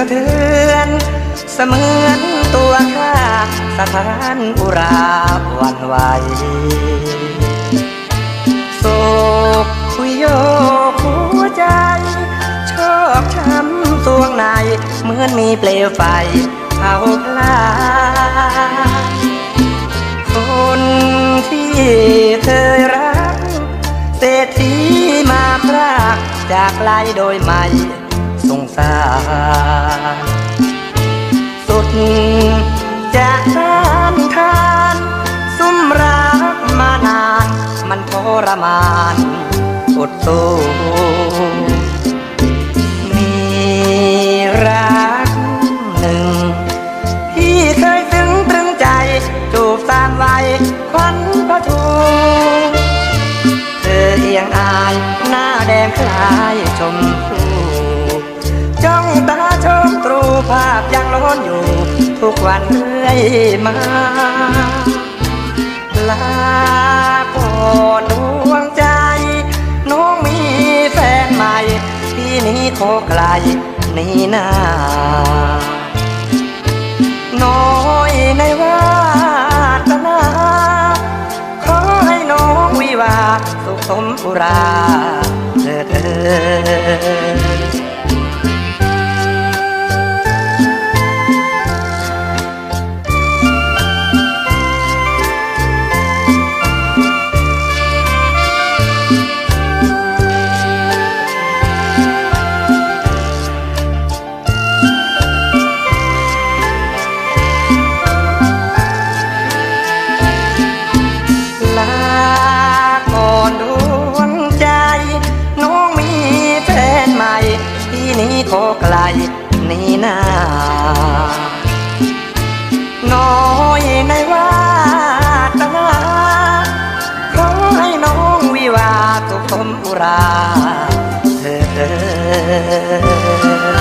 ะเทือน เสมือนตัวข้าสถานอุราวันไหวโศกคุยโยหัวใจ ชอกช้ำสวงใน เหมือนมีเปลวไฟเผาพลาคนที่เธอรักเศรษฐีมาพรากจากไกลโดยไม่ รมานอดสู้มีรักหนึ่ง ที่เคยซึ้งตรึงใจ จูบสามไว้ควันประทูเธอเอียงอายหน้าแดงคล้ายชมพูจ้องตาชมตรูภาพยังร้อนอยู่ ทุกวันเรื่อยมาลาก่อน อไกลนี่นาน้อยในวาสนาขอให้น้องวิวาสุขสมุราเธอ นี้ขอไกลนี่นาน้อยในวาสนาขอให้น้องวิวาตุกสมอุราเธอ